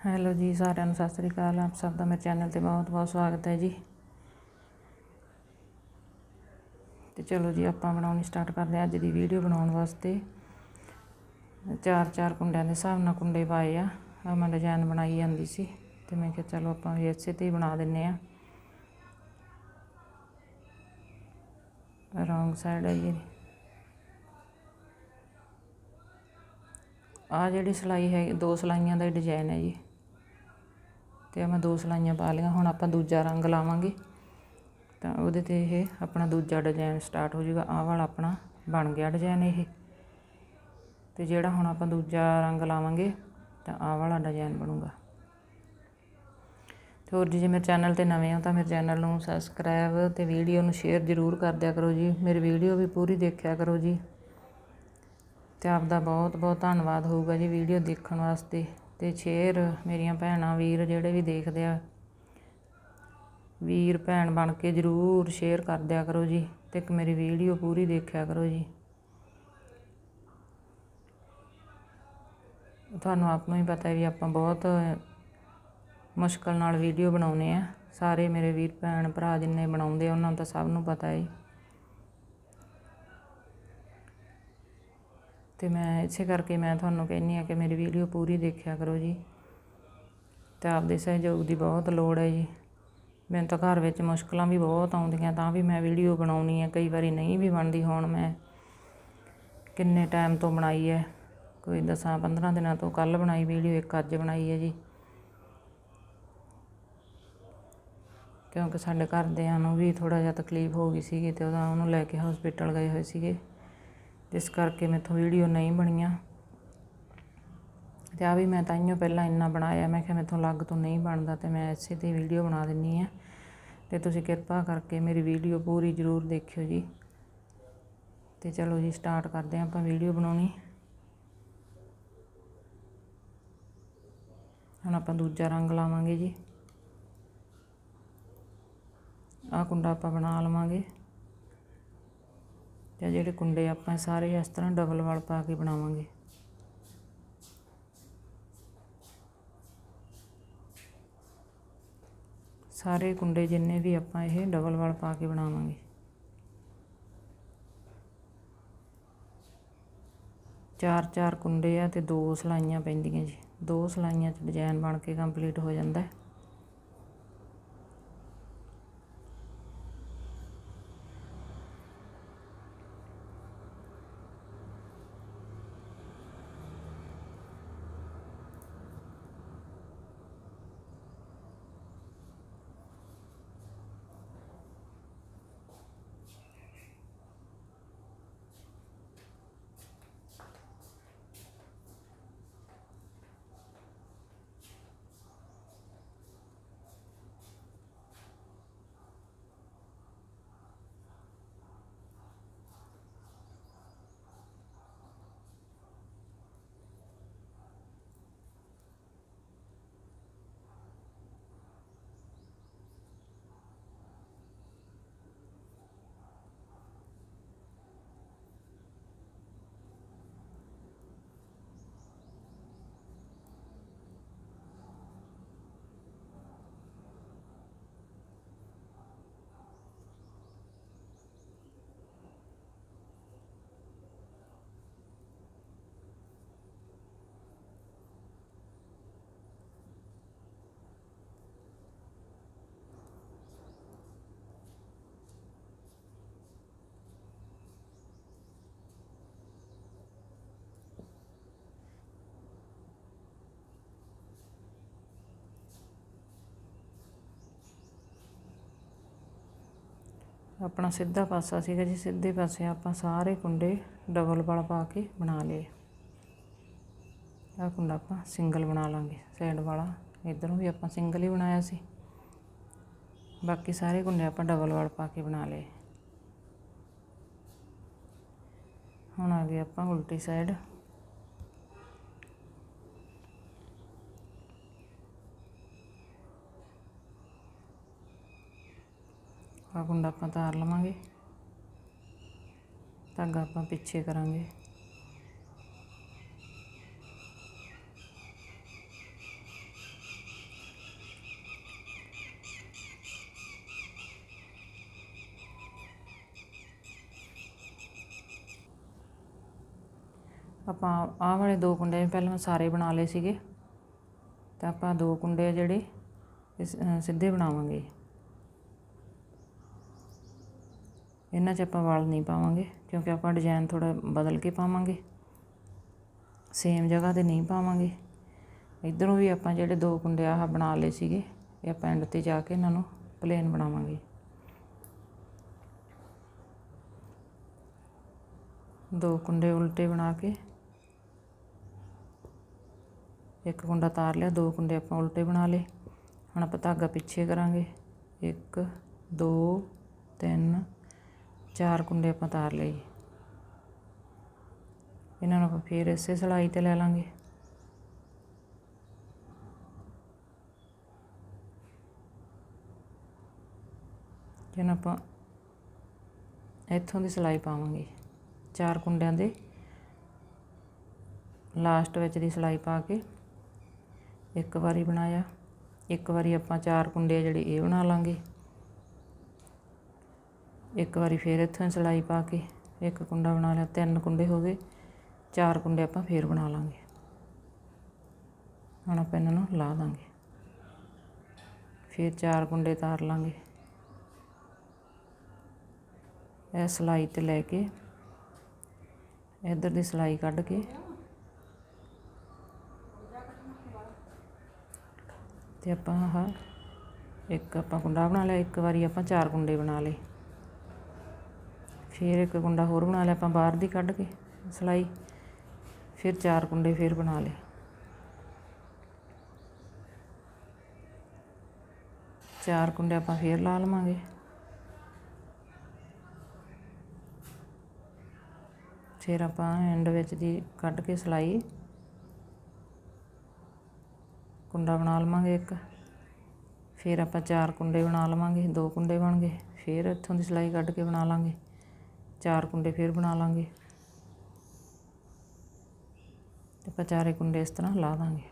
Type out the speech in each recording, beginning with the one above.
Hello ਜੀ, ਸਾਰਿਆਂ ਨੂੰ ਸਤਿ ਸ੍ਰੀ ਅਕਾਲ। ਆਪ ਸਭ ਦਾ ਮੇਰੇ ਚੈਨਲ ਤੇ ਬਹੁਤ ਬਹੁਤ ਸਵਾਗਤ ਹੈ ਜੀ। ਤੇ ਚਲੋ ਜੀ, ਆਪਾਂ ਬਣਾਉਣੀ ਸਟਾਰਟ ਕਰਦੇ ਹਾਂ ਅੱਜ ਦੀ ਵੀਡੀਓ ਬਣਾਉਣ ਵਾਸਤੇ। ਚਾਰ ਚਾਰ ਕੁੰਡਿਆਂ ਦੇ ਹਿਸਾਬ ਨਾਲ ਕੁੰਡੇ ਪਾਏ ਆ। ਆ ਮੈਂ ਡਿਜ਼ਾਈਨ ਬਣਾਈ ਜਾਂਦੀ ਸੀ। ਤੇ ਮੈਂ ਕਿਹਾ ਚਲੋ ਆਪਾਂ ਵੀ ਇਸੇ ਤੇ ਹੀ ਬਣਾ ਦਿੰਨੇ ਆ। ਰੌਂਗ ਸਾਈਡ ਹੈ ਜੀ। ਆ ਜਿਹੜੀ ਸਲਾਈ ਹੈ, ਦੋ ਸਲਾਈਆਂ ਦਾ ਡਿਜ਼ਾਈਨ ਹੈ ਜੀ। ਤੇ ਮੈਂ ਦੋ ਸਲਾਈਆਂ ਪਾ ਲਈਆਂ, ਹੁਣ ਆਪਾਂ ਦੂਜਾ ਰੰਗ ਲਾਵਾਂਗੇ। ਤਾਂ ਉਹਦੇ ਤੇ ਇਹ ਆਪਣਾ ਦੂਜਾ ਡਿਜ਼ਾਈਨ ਸਟਾਰਟ ਹੋ ਜਾਊਗਾ। ਆਹ ਵਾਲਾ ਆਪਣਾ ਬਣ ਗਿਆ ਡਿਜ਼ਾਈਨ ਇਹ। ਤੇ ਜਿਹੜਾ ਹੁਣ ਆਪਾਂ ਦੂਜਾ ਰੰਗ ਲਾਵਾਂਗੇ, ਤਾਂ ਆਹ ਵਾਲਾ ਡਿਜ਼ਾਈਨ ਬਣੂਗਾ। ਤੇ ਹੋਰ ਜੀ, ਜੇ ਮੇਰੇ ਚੈਨਲ ਤੇ ਨਵੇਂ ਹੋ ਤਾਂ ਮੇਰੇ ਚੈਨਲ ਨੂੰ ਸਬਸਕ੍ਰਾਈਬ ਤੇ ਵੀਡੀਓ ਨੂੰ ਸ਼ੇਅਰ ਜ਼ਰੂਰ ਕਰ ਦਿਆ ਕਰੋ ਜੀ। ਮੇਰੀ ਵੀਡੀਓ ਵੀ ਪੂਰੀ ਦੇਖਿਆ ਕਰੋ ਜੀ। ਤੇ ਆਪ ਦਾ ਬਹੁਤ ਬਹੁਤ ਧੰਨਵਾਦ ਹੋਊਗਾ ਜੀ ਵੀਡੀਓ ਦੇਖਣ ਵਾਸਤੇ। ਅਤੇ ਸ਼ੇਅਰ ਮੇਰੀਆਂ ਭੈਣਾਂ ਵੀਰ ਜਿਹੜੇ ਵੀ ਦੇਖਦੇ ਆ, ਵੀਰ ਭੈਣ ਬਣ ਕੇ ਜ਼ਰੂਰ ਸ਼ੇਅਰ ਕਰ ਦਿਆ ਕਰੋ ਜੀ ਅਤੇ ਇੱਕ ਮੇਰੀ ਵੀਡੀਓ ਪੂਰੀ ਦੇਖਿਆ ਕਰੋ ਜੀ। ਤੁਹਾਨੂੰ ਆਪ ਨੂੰ ਹੀ ਪਤਾ ਹੈ ਵੀ ਆਪਾਂ ਬਹੁਤ ਮੁਸ਼ਕਲ ਨਾਲ ਵੀਡੀਓ ਬਣਾਉਨੇ ਆ। ਸਾਰੇ ਮੇਰੇ ਵੀਰ ਭੈਣ ਭਰਾ ਜਿੰਨੇ ਬਣਾਉਂਦੇ ਆ, ਉਹਨਾਂ ਨੂੰ ਤਾਂ ਸਭ ਨੂੰ ਪਤਾ ਹੈ। ਤੇ ਮੈਂ ਇਸੇ ਕਰਕੇ ਮੈਂ ਤੁਹਾਨੂੰ ਕਹਿੰਨੀ ਆ ਕਿ ਮੇਰੀ ਵੀਡੀਓ ਪੂਰੀ ਦੇਖਿਆ ਕਰੋ ਜੀ। ਤੇ ਆਪਦੇ ਸਹਿਯੋਗ ਦੀ ਬਹੁਤ ਲੋੜ ਹੈ ਜੀ। ਮੈਨੂੰ ਤਾਂ ਘਰ ਵਿੱਚ ਮੁਸ਼ਕਲਾਂ ਵੀ ਬਹੁਤ ਆਉਂਦੀਆਂ, ਤਾਂ ਵੀ ਮੈਂ ਵੀਡੀਓ ਬਣਾਉਣੀ ਹੈ। ਕਈ ਵਾਰੀ ਨਹੀਂ ਵੀ ਬਣਦੀ ਹੁਣ ਮੈਂ। ਕਿੰਨੇ ਟਾਈਮ ਤੋਂ ਬਣਾਈ ਹੈ? ਕੋਈ ਦਸਾਂ 15 ਦਿਨਾਂ ਤੋਂ ਕੱਲ ਬਣਾਈ ਵੀਡੀਓ ਇੱਕ ਅੱਜ ਬਣਾਈ ਹੈ ਜੀ। ਕਿਉਂਕਿ ਸਾਡੇ ਘਰਦਿਆਂ ਨੂੰ ਵੀ ਥੋੜਾ ਜਿਹਾ ਤਕਲੀਫ ਹੋ ਗਈ ਸੀਗੀ ਤੇ ਉਹਦਾ ਉਹਨੂੰ ਲੈ ਕੇ ਹਸਪੀਟਲ ਗਏ ਹੋਏ ਸੀਗੇ। ਜਿਸ ਕਰਕੇ ਮੇਥੋਂ ਵੀਡੀਓ ਨਹੀਂ ਬਣੀਆਂ। ਤੇ ਆ ਵੀ ਮੈਂ ਤਾਈਓ ਪਹਿਲਾਂ ਇੰਨਾ ਬਣਾਇਆ। ਮੈਂ ਕਿਹਾ ਮੈਥੋਂ ਲੱਗ ਤੋਂ ਨਹੀਂ ਬਣਦਾ ਤੇ ਮੈਂ ਇਸੇ ਤੇ ਵੀਡੀਓ ਬਣਾ ਦਿੰਨੀ ਆ। ਤੇ ਤੁਸੀਂ ਕਿਰਪਾ ਕਰਕੇ ਮੇਰੀ ਵੀਡੀਓ ਪੂਰੀ ਜ਼ਰੂਰ ਦੇਖਿਓ ਜੀ। ਤੇ ਚਲੋ ਜੀ, ਸਟਾਰਟ ਕਰਦੇ ਆਂ ਆਪਾਂ ਵੀਡੀਓ ਬਣਾਉਣੀ। ਹੁਣ ਆਪਾਂ ਦੂਜਾ ਰੰਗ ਲਾਵਾਂਗੇ ਜੀ। ਆਹ ਕੁੰਡਾ ਆਪਾਂ ਬਣਾ ਲਵਾਂਗੇ। ਤੇ ਜਿਹੜੇ ਕੁੰਡੇ ਆਪਾਂ ਸਾਰੇ ਇਸ ਤਰ੍ਹਾਂ ਡਬਲ ਵਾਲ ਪਾ ਕੇ ਬਣਾਵਾਂਗੇ। ਸਾਰੇ ਕੁੰਡੇ ਜਿੰਨੇ ਵੀ ਆਪਾਂ ਇਹ ਡਬਲ ਵਾਲ ਪਾ ਕੇ ਬਣਾਵਾਂਗੇ। ਚਾਰ ਚਾਰ ਕੁੰਡੇ ਆ ਤੇ ਦੋ ਸਲਾਈਆਂ ਪੈਂਦੀਆਂ ਜੀ। ਦੋ ਸਲਾਈਆਂ 'ਚ ਡਿਜ਼ਾਈਨ ਬਣ ਕੇ ਕੰਪਲੀਟ ਹੋ ਜਾਂਦਾ। ਹੈ ਆਪਣਾ ਸਿੱਧਾ ਪਾਸਾ ਸੀਗਾ ਜੀ, ਸਿੱਧੇ ਪਾਸੇ ਆਪਾਂ ਸਾਰੇ ਕੁੰਡੇ ਡਬਲ ਵਾਲ ਪਾ ਕੇ ਬਣਾ ਲਏ। ਆਹ ਕੁੰਡਾ ਆਪਾਂ ਸਿੰਗਲ ਬਣਾ ਲਾਂਗੇ ਸਾਈਡ ਵਾਲਾ। ਇਧਰੋਂ ਵੀ ਆਪਾਂ ਸਿੰਗਲ ਹੀ ਬਣਾਇਆ ਸੀ। ਬਾਕੀ ਸਾਰੇ ਕੁੰਡੇ ਆਪਾਂ ਡਬਲ ਵਾਲ ਪਾ ਕੇ ਬਣਾ ਲਏ। ਹੁਣ ਆ ਗਏ ਆਪਾਂ ਉਲਟੀ ਸਾਈਡ ਧਾਗਾ ਕੁੰਡਾ ਆਪਾਂ ਤਾਰ ਲਵਾਂਗੇ। ਧਾਗਾ ਆਪਾਂ ਪਿੱਛੇ ਕਰਾਂਗੇ। ਆਪਾਂ ਆਹ ਵਾਲੇ ਦੋ ਕੁੰਡੇ ਪਹਿਲਾਂ ਸਾਰੇ ਬਣਾ ਲਏ ਸੀਗੇ। ਤਾਂ ਆਪਾਂ ਦੋ ਕੁੰਡੇ ਜਿਹੜੇ ਸਿੱਧੇ ਬਣਾਵਾਂਗੇ। ਇਹਨਾਂ 'ਚ ਆਪਾਂ ਵਾਲ ਨਹੀਂ ਪਾਵਾਂਗੇ, ਕਿਉਂਕਿ ਆਪਾਂ ਡਿਜ਼ਾਈਨ ਥੋੜ੍ਹਾ ਬਦਲ ਕੇ ਪਾਵਾਂਗੇ। ਸੇਮ ਜਗ੍ਹਾ ਤੇ ਨਹੀਂ ਪਾਵਾਂਗੇ। ਇਧਰੋਂ ਵੀ ਆਪਾਂ ਜਿਹੜੇ ਦੋ ਕੁੰਡੇ ਆਹ ਬਣਾ ਲਏ ਸੀਗੇ, ਇਹ ਆਪਾਂ ਐਂਡ ਤੇ ਜਾ ਕੇ ਇਹਨਾਂ ਨੂੰ ਪਲੇਨ ਬਣਾਵਾਂਗੇ। ਦੋ ਕੁੰਡੇ ਉਲਟੇ ਬਣਾ ਕੇ, ਇੱਕ ਕੁੰਡਾ ਤਾਰ ਲਿਆ, ਦੋ ਕੁੰਡੇ ਆਪਾਂ ਉਲਟੇ ਬਣਾ ਲਏ। ਹੁਣ ਆਪਾਂ ਧਾਗਾ ਪਿੱਛੇ ਕਰਾਂਗੇ। 1 2 3 ਚਾਰ ਕੁੰਡੇ ਆਪਾਂ ਤਾਰ ਲਏ। ਇਹਨਾਂ ਨੂੰ ਆਪਾਂ ਫੇਰ ਇਸੇ ਸਲਾਈ ਤੇ ਲੈ ਲਾਂਗੇ। ਜਿਹਨਾਂ ਆਪਾਂ ਇੱਥੋਂ ਦੀ ਸਲਾਈ ਪਾਵਾਂਗੇ, ਚਾਰ ਕੁੰਡਿਆਂ ਦੇ। ਲਾਸਟ ਵਿੱਚ ਦੀ ਸਲਾਈ ਪਾ ਕੇ ਇੱਕ ਵਾਰੀ ਬਣਾਇਆ। ਇੱਕ ਵਾਰੀ ਆਪਾਂ ਚਾਰ ਕੁੰਡੇ ਆ ਜਿਹੜੇ ਇਹ ਬਣਾ ਲਾਂਗੇ। ਇੱਕ ਵਾਰੀ ਫਿਰ ਇੱਥੋਂ ਹੀ ਸਲਾਈ ਪਾ ਕੇ, ਇੱਕ ਕੁੰਡਾ ਬਣਾ ਲਿਆ, ਤਿੰਨ ਕੁੰਡੇ ਹੋ ਗਏ। ਚਾਰ ਕੁੰਡੇ ਆਪਾਂ ਫੇਰ ਬਣਾ ਲਾਂਗੇ। ਹੁਣ ਆਪਾਂ ਇਹਨਾਂ ਨੂੰ ਲਾ ਦਾਂਗੇ। ਫਿਰ ਚਾਰ ਕੁੰਡੇ ਤਾਰ ਲਾਂਗੇ। ਇਹ ਸਲਾਈ ਤੇ ਲੈ ਕੇ, ਇੱਧਰ ਦੀ ਸਲਾਈ ਕੱਢ ਕੇ। ਤੇ ਆਪਾਂ ਆਹ ਇੱਕ ਆਪਾਂ ਕੁੰਡਾ ਬਣਾ ਲਿਆ, ਇੱਕ ਵਾਰੀ ਆਪਾਂ ਚਾਰ ਕੁੰਡੇ ਬਣਾ ਲਏ। ਫਿਰ ਇੱਕ ਕੁੰਡਾ ਹੋਰ ਬਣਾ ਲਿਆ, ਆਪਾਂ ਬਾਹਰ ਦੀ ਕੱਢ ਕੇ ਸਲਾਈ। ਫਿਰ ਚਾਰ ਕੁੰਡੇ ਫਿਰ ਬਣਾ ਲਏ। ਚਾਰ ਕੁੰਡੇ ਆਪਾਂ ਫੇਰ ਲਾ ਲਵਾਂਗੇ। ਫਿਰ ਆਪਾਂ ਐਂਡ ਵਿੱਚ ਦੀ ਕੱਢ ਕੇ ਸਲਾਈ ਕੁੰਡਾ ਬਣਾ ਲਵਾਂਗੇ ਇੱਕ। ਫਿਰ ਆਪਾਂ ਚਾਰ ਕੁੰਡੇ ਬਣਾ ਲਵਾਂਗੇ, ਦੋ ਕੁੰਡੇ ਬਣ ਗਏ। ਫਿਰ ਇੱਥੋਂ ਦੀ ਸਲਾਈ ਕੱਢ ਕੇ ਬਣਾ ਲਾਂਗੇ ਚਾਰ ਕੁੰਡੇ ਫਿਰ ਬਣਾ ਲਾਂਗੇ। ਤੇ ਆਪਾਂ ਚਾਰੇ ਕੁੰਡੇ ਇਸ ਤਰ੍ਹਾਂ ਲਾ ਦਾਂਗੇ।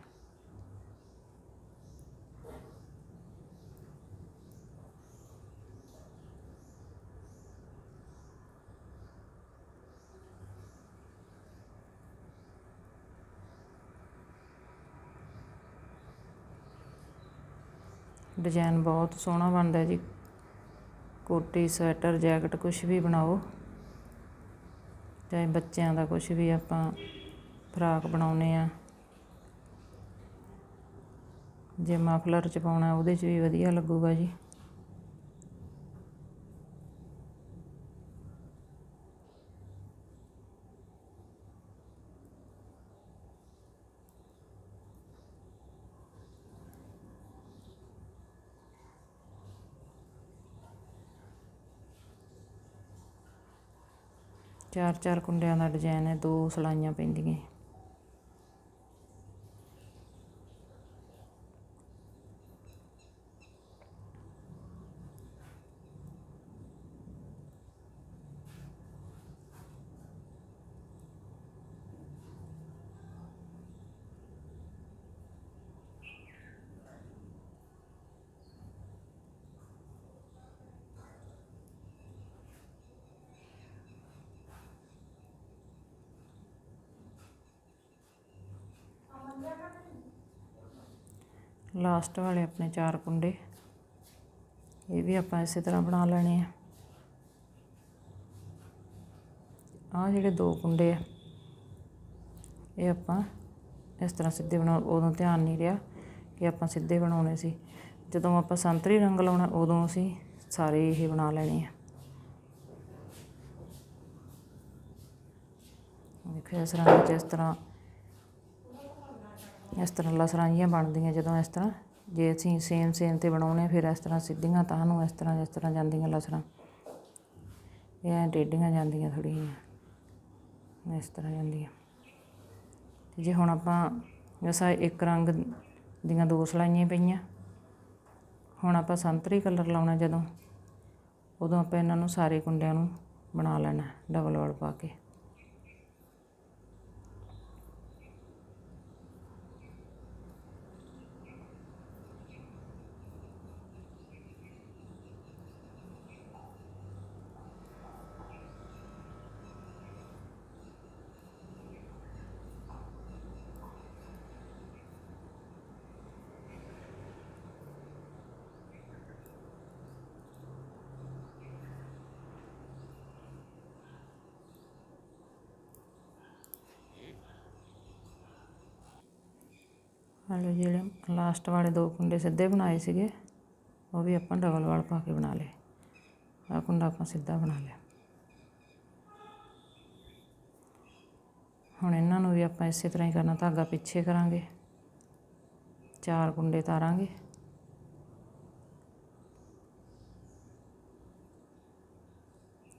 ਡਿਜ਼ਾਈਨ ਬਹੁਤ ਸੋਹਣਾ ਬਣਦਾ ਜੀ। ਕੋਟੀ, ਸਵੈਟਰ, ਜੈਕਟ ਕੁਝ ਵੀ ਬਣਾਓ। ਚਾਹੇ ਬੱਚਿਆਂ ਦਾ ਕੁਛ ਵੀ ਆਪਾਂ ਫਰਾਕ ਬਣਾਉਂਦੇ ਹਾਂ। ਜੇ ਮਫਲਰ ਚ ਪਾਉਣਾ, ਉਹਦੇ ਚ ਵੀ ਵਧੀਆ ਲੱਗੂਗਾ ਜੀ। ਚਾਰ ਚਾਰ ਕੁੰਡਿਆਂ ਦਾ ਡਿਜ਼ਾਇਨ ਹੈ ਦੋ ਸਲਾਈਆਂ ਪੈਂਦੀਆਂ। ਲਾਸਟ ਵਾਲੇ ਆਪਣੇ ਚਾਰ ਕੁੰਡੇ। ਇਹ ਵੀ ਆਪਾਂ ਇਸੇ ਤਰ੍ਹਾਂ ਬਣਾ ਲੈਣੇ ਆ। ਆਹ ਜਿਹੜੇ ਦੋ ਕੁੰਡੇ ਆ, ਇਹ ਆਪਾਂ ਇਸ ਤਰ੍ਹਾਂ ਸਿੱਧੇ ਬਣਾ, ਉਦੋਂ ਧਿਆਨ ਨਹੀਂ ਰਿਹਾ ਕਿ ਆਪਾਂ ਸਿੱਧੇ ਬਣਾਉਣੇ ਸੀ। ਜਦੋਂ ਆਪਾਂ ਸੰਤਰੀ ਰੰਗ ਲਾਉਣਾ, ਉਦੋਂ ਅਸੀਂ ਸਾਰੇ ਇਹ ਬਣਾ ਲੈਣੇ ਆ। ਦੇਖੋ ਇਸ ਰੰਗ ਵਿੱਚ ਇਸ ਤਰ੍ਹਾਂ ਇਸ ਤਰ੍ਹਾਂ ਲਸਰਾਂ ਜਿਹੀਆਂ ਬਣਦੀਆਂ ਜਦੋਂ ਇਸ ਤਰ੍ਹਾਂ, ਜੇ ਅਸੀਂ ਸੇਮ ਸੇਮ ਤੇ ਬਣਾਉਣੇ, ਫਿਰ ਇਸ ਤਰ੍ਹਾਂ ਸਿੱਧੀਆਂ ਤਾਂ ਨੂੰ ਇਸ ਤਰ੍ਹਾਂ ਇਸ ਤਰ੍ਹਾਂ ਜਾਂਦੀਆਂ ਲਸਰਾਂ ਇਹ ਐਂ ਟੇਢੀਆਂ ਜਾਂਦੀਆਂ ਥੋੜ੍ਹੀਆਂ ਜਿਹੀਆਂ, ਇਸ ਤਰ੍ਹਾਂ ਜਾਂਦੀਆਂ। ਤੇ ਜੇ ਹੁਣ ਆਪਾਂ ਜੈਸਾ ਇੱਕ ਰੰਗ ਦੀਆਂ ਦੋ ਸਲਾਈਆਂ ਪਈਆਂ, ਹੁਣ ਆਪਾਂ ਸੰਤਰੀ ਕਲਰ ਲਾਉਣਾ ਜਦੋਂ, ਉਦੋਂ ਆਪਾਂ ਇਹਨਾਂ ਨੂੰ ਸਾਰੇ ਕੁੰਡਿਆਂ ਨੂੰ ਬਣਾ ਲੈਣਾ, ਡਬਲ ਵੜ ਪਾ ਕੇ। ਹਲੋ ਜਿਹੜੇ ਲਾਸਟ ਵਾਲੇ ਦੋ ਕੁੰਡੇ ਸਿੱਧੇ ਬਣਾਏ ਸੀਗੇ, ਉਹ ਵੀ ਆਪਾਂ ਡਬਲ ਵਾਲ ਪਾ ਕੇ ਬਣਾ ਲਏ। ਆਹ ਕੁੰਡਾ ਆਪਾਂ ਸਿੱਧਾ ਬਣਾ ਲਿਆ। ਹੁਣ ਇਹਨਾਂ ਨੂੰ ਵੀ ਆਪਾਂ ਇਸੇ ਤਰ੍ਹਾਂ ਹੀ ਕਰਨਾ, ਧਾਗਾ ਪਿੱਛੇ ਕਰਾਂਗੇ। ਚਾਰ ਕੁੰਡੇ ਤਾਰਾਂਗੇ।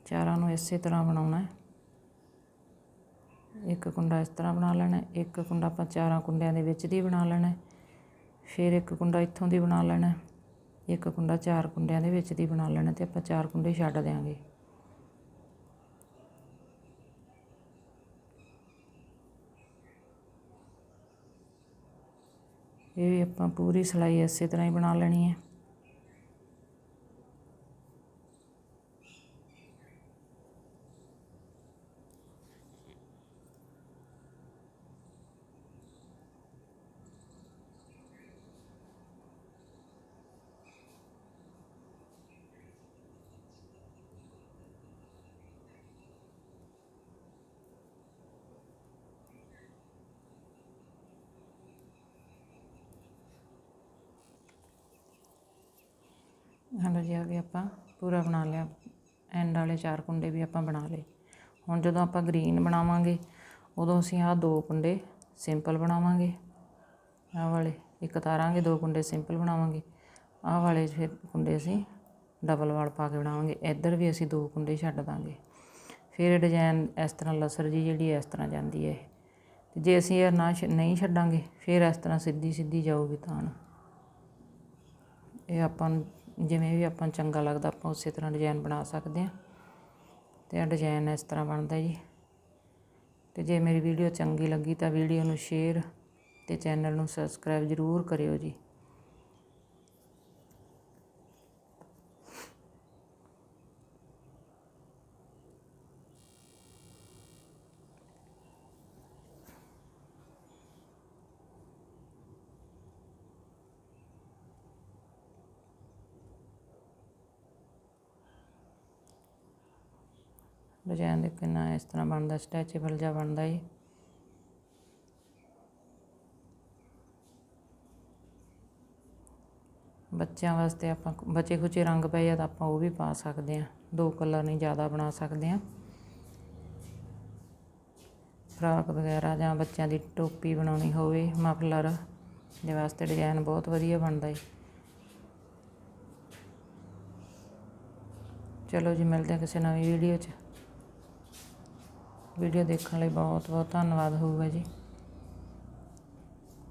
ਚਾਰਾਂ ਨੂੰ ਇਸੇ ਤਰ੍ਹਾਂ ਬਣਾਉਣਾ ਹੈ। ਇੱਕ ਕੁੰਡਾ ਇਸ ਤਰ੍ਹਾਂ ਬਣਾ ਲੈਣਾ ਇੱਕ ਕੁੰਡਾ ਆਪਾਂ ਚਾਰਾਂ ਕੁੰਡਿਆਂ ਦੇ ਵਿੱਚ ਦੀ ਬਣਾ ਲੈਣਾ ਫਿਰ ਇੱਕ ਕੁੰਡਾ ਇੱਥੋਂ ਦੀ ਬਣਾ ਲੈਣਾ ਇੱਕ ਕੁੰਡਾ ਚਾਰ ਕੁੰਡਿਆਂ ਦੇ ਵਿੱਚ ਦੀ ਬਣਾ ਲੈਣਾ ਤੇ ਆਪਾਂ ਚਾਰ ਕੁੰਡੇ ਛੱਡ ਦਿਆਂਗੇ। ਇਹ ਵੀ ਆਪਾਂ ਪੂਰੀ ਸਿਲਾਈ ਇਸੇ ਤਰ੍ਹਾਂ ਹੀ ਬਣਾ ਲੈਣੀ ਹੈ। ਹਲੋ ਜੀ ਆ ਵੀ ਆਪਾਂ ਪੂਰਾ ਬਣਾ ਲਿਆ ਐਂਡ ਵਾਲੇ ਚਾਰ ਕੁੰਡੇ ਵੀ ਆਪਾਂ ਬਣਾ ਲਏ। ਹੁਣ ਜਦੋਂ ਆਪਾਂ ਗ੍ਰੀਨ ਬਣਾਵਾਂਗੇ, ਉਦੋਂ ਅਸੀਂ ਆਹ ਦੋ ਕੁੰਡੇ ਸਿੰਪਲ ਬਣਾਵਾਂਗੇ। ਆਹ ਵਾਲੇ ਇੱਕ ਤਾਰਾਂਗੇ, ਦੋ ਕੁੰਡੇ ਸਿੰਪਲ ਬਣਾਵਾਂਗੇ। ਆਹ ਵਾਲੇ ਫਿਰ ਕੁੰਡੇ ਅਸੀਂ ਡਬਲ ਵਾਲ ਪਾ ਕੇ ਬਣਾਵਾਂਗੇ। ਇੱਧਰ ਵੀ ਅਸੀਂ ਦੋ ਕੁੰਡੇ ਛੱਡ ਦਾਂਗੇ। ਫਿਰ ਡਿਜ਼ਾਈਨ ਇਸ ਤਰ੍ਹਾਂ ਲਸਰ ਜੀ ਜਿਹੜੀ ਇਸ ਤਰ੍ਹਾਂ ਜਾਂਦੀ ਹੈ। ਤੇ ਜੇ ਅਸੀਂ ਇਹ ਨਾ ਛ- ਨਹੀਂ ਛੱਡਾਂਗੇ, ਫਿਰ ਇਸ ਤਰ੍ਹਾਂ ਸਿੱਧੀ ਸਿੱਧੀ ਜਾਊਗੀ ਤਾਂ ਇਹ ਆਪਾਂ ਨੂੰ ਜਿਵੇਂ ਵੀ ਆਪਾਂ ਨੂੰ ਚੰਗਾ ਲੱਗਦਾ, ਆਪਾਂ ਉਸੇ ਤਰ੍ਹਾਂ ਡਿਜ਼ਾਈਨ ਬਣਾ ਸਕਦੇ ਹਾਂ। ਤੇ ਇਹ ਡਿਜ਼ਾਈਨ ਇਸ ਤਰ੍ਹਾਂ ਬਣਦਾ ਜੀ। ਤੇ ਜੇ ਮੇਰੀ ਵੀਡੀਓ ਚੰਗੀ ਲੱਗੀ ਤਾਂ ਵੀਡੀਓ ਨੂੰ ਸ਼ੇਅਰ ਤੇ ਚੈਨਲ ਨੂੰ ਸਬਸਕ੍ਰਾਈਬ ਜ਼ਰੂਰ ਕਰਿਓ ਜੀ। ਡਿਜ਼ਾਈਨ ਦੇ ਕਿੰਨਾ ਇਸ ਤਰ੍ਹਾਂ ਬਣਦਾ ਸਟੈਚੇਬਲ ਜਿਹਾ ਬਣਦਾ ਜੀ ਬੱਚਿਆਂ ਵਾਸਤੇ ਆਪਾਂ ਬਚੇ ਖੁਚੇ ਰੰਗ ਪਏ ਆ ਤਾਂ ਆਪਾਂ ਉਹ ਵੀ ਪਾ ਸਕਦੇ ਹਾਂ। ਦੋ ਕਲਰ ਨਹੀਂ ਜ਼ਿਆਦਾ ਬਣਾ ਸਕਦੇ ਹਾਂ। ਫਰਾਕ ਵਗੈਰਾ ਜਾਂ ਬੱਚਿਆਂ ਦੀ ਟੋਪੀ ਬਣਾਉਣੀ ਹੋਵੇ, ਮਫਲਰ ਦੇ ਵਾਸਤੇ ਡਿਜ਼ਾਈਨ ਬਹੁਤ ਵਧੀਆ ਬਣਦਾ ਜੀ ਚਲੋ ਜੀ, ਮਿਲਦੇ ਹਾਂ ਕਿਸੇ ਨਵੀਂ ਵੀਡੀਓ 'ਚ। ਵੀਡੀਓ ਦੇਖਣ ਲਈ ਬਹੁਤ ਬਹੁਤ ਧੰਨਵਾਦ ਹੋਊਗਾ ਜੀ।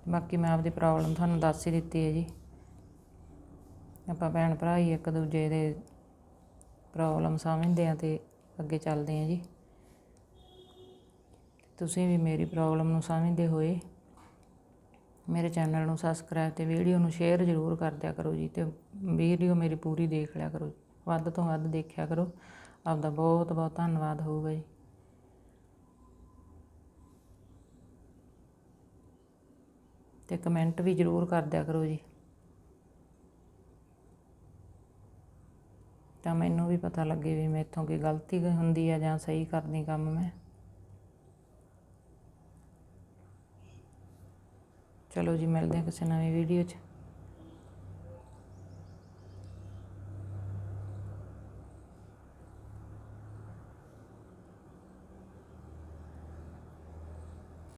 ਬਾਕੀ ਮੈਂ ਆਪਦੀ ਪ੍ਰੋਬਲਮ ਤੁਹਾਨੂੰ ਦੱਸ ਹੀ ਦਿੱਤੀ ਹੈ ਜੀ। ਆਪਾਂ ਭੈਣ ਭਰਾ ਹੀ ਇੱਕ ਦੂਜੇ ਦੇ ਪ੍ਰੋਬਲਮ ਸਮਝਦੇ ਆ ਤੇ ਅੱਗੇ ਚੱਲਦੇ ਆ ਜੀ। ਤੁਸੀਂ ਵੀ ਮੇਰੀ ਪ੍ਰੋਬਲਮ ਨੂੰ ਸਮਝਦੇ ਹੋਏ ਮੇਰੇ ਚੈਨਲ ਨੂੰ ਸਬਸਕ੍ਰਾਈਬ ਤੇ ਵੀਡੀਓ ਨੂੰ ਸ਼ੇਅਰ ਜ਼ਰੂਰ ਕਰ ਦਿਆ ਕਰੋ ਜੀ ਤੇ ਵੀਡੀਓ ਮੇਰੀ ਪੂਰੀ ਦੇਖ ਲਿਆ ਕਰੋ। ਵੱਧ ਤੋਂ ਵੱਧ ਦੇਖਿਆ ਕਰੋ। ਆਪਦਾ ਬਹੁਤ ਬਹੁਤ ਧੰਨਵਾਦ ਹੋਊਗਾ ਜੀ। ਤੇ ਕਮੈਂਟ ਵੀ ਜ਼ਰੂਰ ਕਰ ਦਿਆ ਕਰੋ ਜੀ। ਤਾਂ ਮੈਨੂੰ ਵੀ ਪਤਾ ਲੱਗੇ ਵੀ ਮੈਥੋਂ ਕੋਈ ਗਲਤੀ ਹੁੰਦੀ ਆ ਜਾਂ ਸਹੀ ਕਰਦੀ ਕੰਮ ਮੈਂ। ਚਲੋ ਜੀ, ਮਿਲਦੇ ਹਾਂ ਕਿਸੇ ਨਵੀਂ ਵੀਡੀਓ 'ਚ।